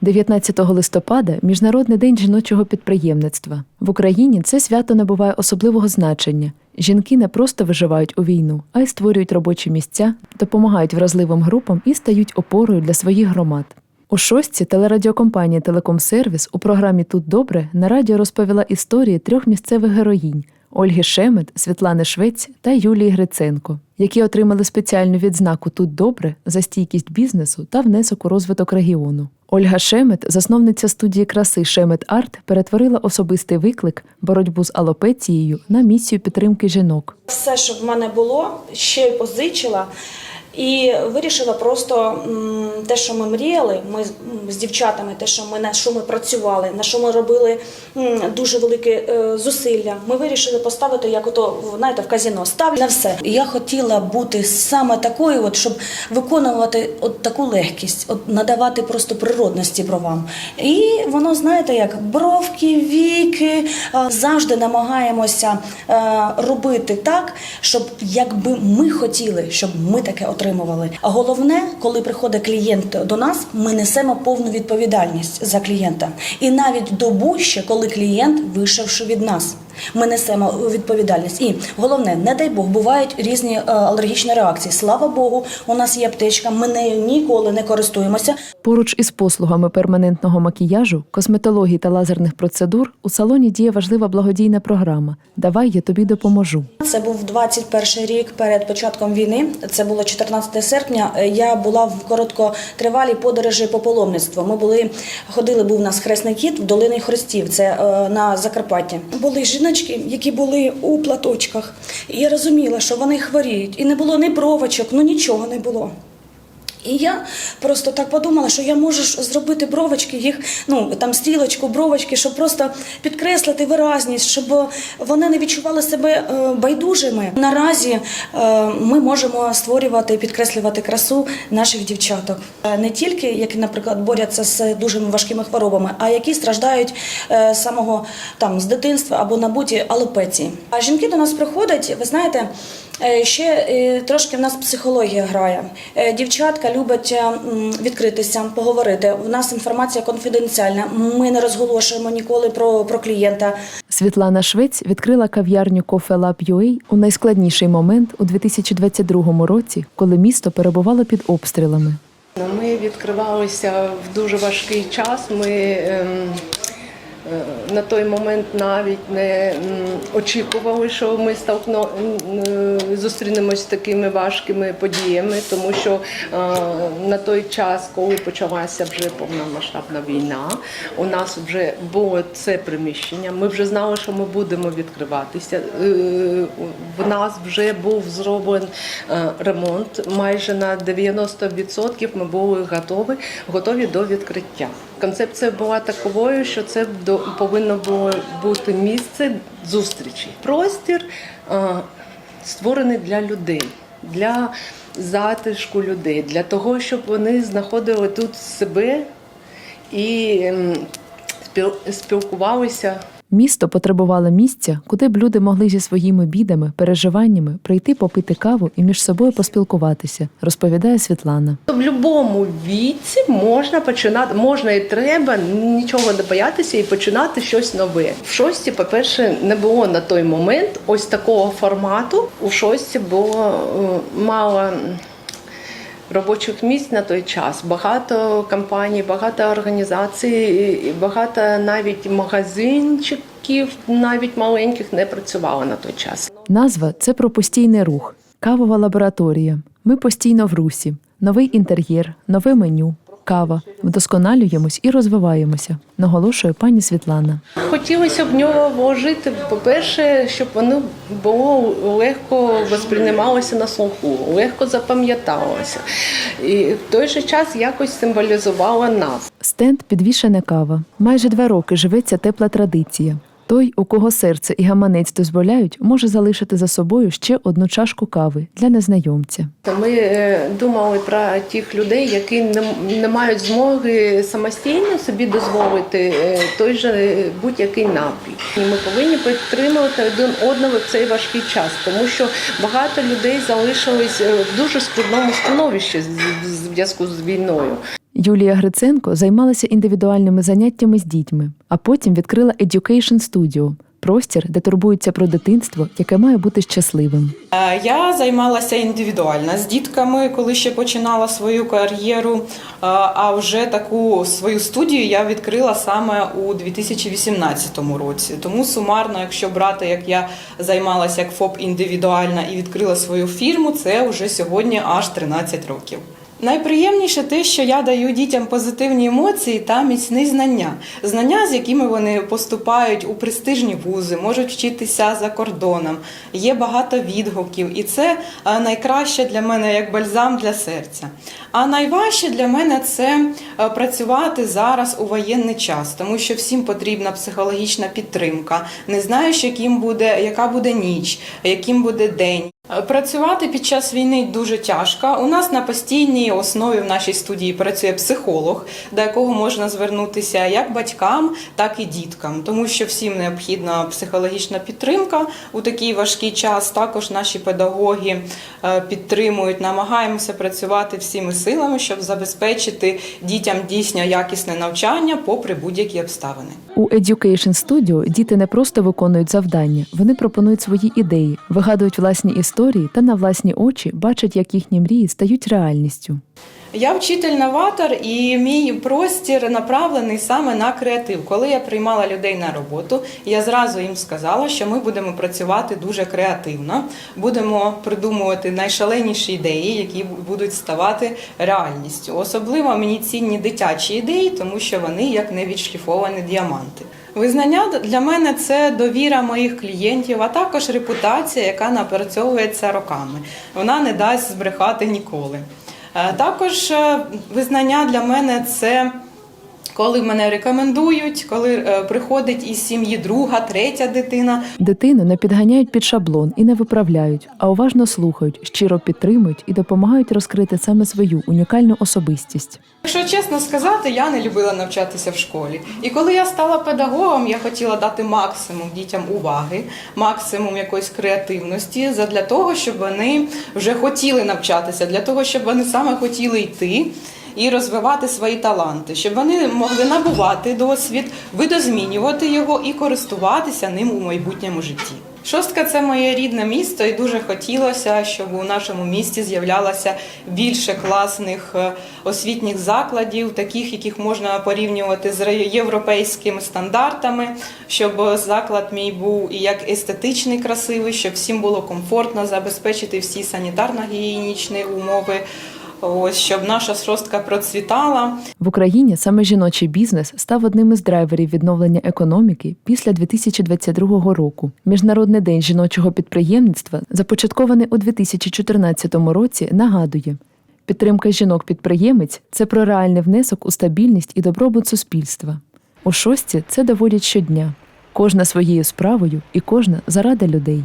19 листопада Міжнародний день жіночого підприємництва. В Україні це свято набуває особливого значення. Жінки не просто виживають у війну, а й створюють робочі місця, допомагають вразливим групам і стають опорою для своїх громад. У шостці телерадіокомпанія Телекомсервіс у програмі Тут добре на радіо розповіла історії трьох місцевих героїнь Ольги Шемет, Світлани Швець та Юлії Гриценко, які отримали спеціальну відзнаку Тут добре за стійкість бізнесу та внесок у розвиток регіону. Ольга Шемет, засновниця студії краси Шемет Арт, перетворила особистий виклик боротьбу з алопецією на місію підтримки жінок. Все, що в мене було, ще й позичила. І вирішила просто те, що ми мріяли, ми з- дівчатами, те, що ми на що ми працювали, на що ми робили дуже велике зусилля. Ми вирішили поставити, як ото знаєте, в казіно. Ставлю на все. Я хотіла бути саме такою, от щоб виконувати от таку легкість, от надавати просто природності бровам. І воно, знаєте, як бровки, віки е, завжди намагаємося е, робити так, щоб якби ми хотіли, щоб ми таке отримували. А головне, коли приходить клієнт до нас, ми несемо повну відповідальність за клієнта. І навіть добу ще, коли клієнт вийшовши від нас. Ми несемо відповідальність. І головне, не дай Бог, бувають різні е, алергічні реакції. Слава Богу, у нас є аптечка. Ми нею ніколи не користуємося. Поруч із послугами перманентного макіяжу, косметології та лазерних процедур у салоні діє важлива благодійна програма Давай я тобі допоможу. Це був 21 рік перед початком війни. Це було 14 серпня. Я була в короткотривалій подорожі по паломництву. Ми були ходили. Був у нас хресний кіт в долини Хрестів. Це е, на Закарпатті. Були жіночки, які були у платочках. І я розуміла, що вони хворіють, і не було ні бровочок, ну нічого не було. І я просто так подумала, що я можу зробити бровочки, їх ну там стрілочку, бровочки, щоб просто підкреслити виразність, щоб вони не відчували себе е, байдужими. Наразі е, ми можемо створювати і підкреслювати красу наших дівчаток, Е, не тільки які, наприклад, борються з дуже важкими хворобами, а які страждають самого там з дитинства або набуті алопеції. А жінки до нас приходять, ви знаєте. Е, Ще е, трошки в нас психологія грає. Е, Дівчатка люблять е, відкритися, поговорити. У нас інформація конфіденціальна. Ми не розголошуємо ніколи про, про клієнта. Світлана Швець відкрила кав'ярню Coffee Lab UA у найскладніший момент у 2022 році, коли місто перебувало під обстрілами. Ми відкривалися в дуже важкий час. Ми ем, на той момент навіть не очікували, що ми столкно, е, зустрінемось з такими важкими подіями, тому що е, на той час, коли почалася вже повномасштабна війна, у нас вже було це приміщення. Ми вже знали, що ми будемо відкриватися. Е, В нас вже був зроблений е, ремонт. Майже на 90% ми були готові, готові до відкриття. Концепція була таковою, що це до- повинно було бути місце зустрічі. Простір створений для людей, для затишку людей, для того, щоб вони знаходили тут себе і ем, спіл- спілкувалися Місто потребувало місця, куди б люди могли зі своїми бідами, переживаннями прийти попити каву і між собою поспілкуватися, розповідає Світлана. В будь-якому віці можна починати, можна і треба нічого не боятися і починати щось нове. В шості, по-перше, не було на той момент ось такого формату. У шості було е, мало. Робочих місць на той час багато компаній, багато організацій, багато навіть магазинчиків, навіть маленьких, не працювало на той час. Назва це про постійний рух, кавова лабораторія. Ми постійно в русі, новий інтер'єр, нове меню, кава. Вдосконалюємось і розвиваємося, наголошує пані Світлана. Хотілося б в нього вложити, по-перше, щоб воно було легко восприймалося на слуху, легко запам'яталося. І в той же час якось символізувало нас. Стенд підвішена кава. Майже два роки живеться тепла традиція. Той, у кого серце і гаманець дозволяють, може залишити за собою ще одну чашку кави для незнайомця. Ми е, думали про тих людей, які не, мають змоги самостійно собі дозволити е, той же будь-який напій. Ми повинні підтримувати один одного в цей важкий час, тому що багато людей залишились е, в дуже складному становищі в зв'язку з війною. Юлія Гриценко займалася індивідуальними заняттями з дітьми, а потім відкрила Education Studio – простір, де турбуються про дитинство, яке має бути щасливим. Е, Я займалася індивідуально з дітками, коли ще починала свою кар'єру. Е, А вже таку свою студію я відкрила саме у 2018 році. Тому сумарно, якщо брати, як я займалася як ФОП індивідуально і відкрила свою фірму, це вже сьогодні аж 13 років. Найприємніше те, що я даю дітям позитивні емоції та міцні знання. Знання, з якими вони поступають у престижні вузи, можуть вчитися за кордоном. Є багато відгуків, і це найкраще для мене як бальзам для серця. А найважче для мене це працювати зараз у воєнний час, тому що всім потрібна психологічна підтримка. Не знаєш, яким буде, яка буде ніч, яким буде день. Е, Працювати під час війни дуже тяжко. У нас на постійній основі в нашій студії працює психолог, до якого можна звернутися як батькам, так і діткам, тому що всім необхідна психологічна підтримка у такий важкий час. Також наші педагоги е, підтримують, намагаємося працювати всіми силами, щоб забезпечити дітям дійсно якісне навчання попри будь-які обставини. У Education Studio діти не просто виконують завдання, вони пропонують свої ідеї, вигадують власні історії та на власні очі бачать, як їхні мрії стають реальністю. Я вчитель-новатор, і мій простір направлений саме на креатив. Коли я приймала людей на роботу, я зразу їм сказала, що ми будемо працювати дуже креативно, будемо придумувати найшаленіші ідеї, які будуть ставати реальністю. Особливо мені цінні дитячі ідеї, тому що вони як невідшліфовані діаманти. Визнання для мене це довіра моїх клієнтів, а також репутація, яка напрацьовується роками. Вона не дасть збрехати ніколи. Е, Також е, визнання для мене це коли мене рекомендують, коли е, приходить із сім'ї друга, третя дитина. Дитину не підганяють під шаблон і не виправляють, а уважно слухають, щиро підтримують і допомагають розкрити саме свою унікальну особистість. Якщо чесно сказати, я не любила навчатися в школі. І коли я стала педагогом, я хотіла дати максимум дітям уваги, максимум якоїсь креативності для того, щоб вони вже хотіли навчатися, для того, щоб вони саме хотіли йти. І розвивати свої таланти, щоб вони могли набувати досвід, видозмінювати його і користуватися ним у майбутньому житті. Шостка це моє рідне місто, і дуже хотілося, щоб у нашому місті з'являлося більше класних е, освітніх закладів, таких, яких можна порівнювати з європейськими стандартами, щоб заклад мій був і як естетичний, красивий, щоб всім було комфортно забезпечити всі санітарно-гігієнічні умови. Ось щоб наша шостка процвітала. В Україні саме жіночий бізнес став одним із драйверів відновлення економіки після 2022 року. Міжнародний день жіночого підприємництва, започаткований у 2014 році, нагадує. Підтримка жінок-підприємець це про реальний внесок у стабільність і добробут суспільства. У шості це доводять щодня, кожна своєю справою і кожна заради людей.